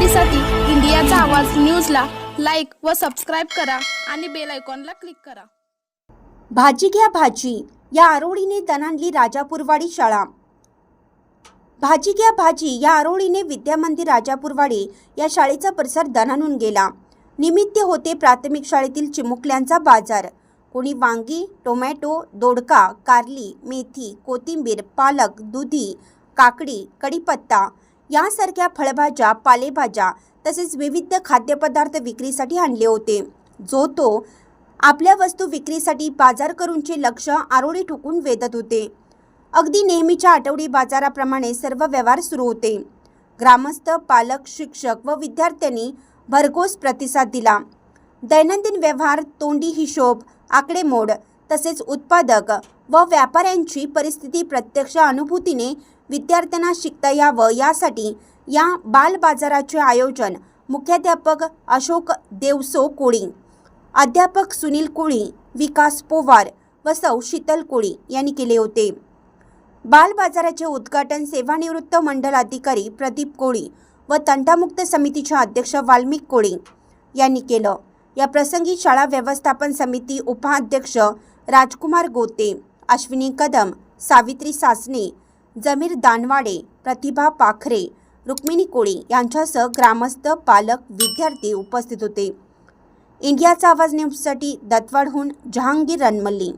घडामोडीसाठी इंडियाचा आवाज न्यूजला लाईक व सबस्क्राईब करा आणि बेल आयकॉनला क्लिक करा. भाजी घ्या भाजी या आरोळीने दणानली राजापूरवाडी शाळा. भाजी घ्या भाजी या आरोळीने विद्यामंदिर राजापूरवाडी या शाळेचा परिसर दणानून गेला. निमित्त होते प्राथमिक शाळेतील चिमुकल्यांचा बाजार. कोणी वांगी टोमॅटो दोडका कारली मेथी कोथिंबीर पालक दुधी काकडी कडीपत्ता यासारख्या फळभाज्या पालेभाज्या तसेच विविध खाद्यपदार्थ विक्रीसाठी आणले होते. जो तो आपल्या वस्तू विक्रीसाठी बाजार करूनचे लक्ष आरोळी ठोकून वेधत होते. अगदी नेहमीच्या आठवडी बाजाराप्रमाणे सर्व व्यवहार सुरू होते. ग्रामस्थ पालक शिक्षक व विद्यार्थ्यांनी भरघोस प्रतिसाद दिला. दैनंदिन व्यवहार तोंडी हिशोब आकडेमोड तसेच उत्पादक व व्यापाऱ्यांची परिस्थिती प्रत्यक्ष अनुभूतीने विद्यार्थ्यांना शिकता यावं यासाठी या बाल बाजाराचे आयोजन मुख्याध्यापक अशोक देवसो कोळी अध्यापक सुनील कोळी विकास पोवार व सौ शीतल कोळी यांनी केले होते. बाल बाजाराचे उद्घाटन सेवानिवृत्त मंडल अधिकारी प्रदीप कोळी व तंटामुक्त समितीचे अध्यक्ष वाल्मिक कोळी यांनी केलं. या प्रसंगी शाळा व्यवस्थापन समिती उपाध्यक्ष राजकुमार गोते अश्विनी कदम सावित्री सासने जमीर दानवाडे प्रतिभा पाखरे रुक्मिणी कोळी यांच्यासह ग्रामस्थ पालक विद्यार्थी उपस्थित होते. इंडियाचा आवाज न्यूजसाठी दत्तवाडहून जहांगीर रनमल्ली.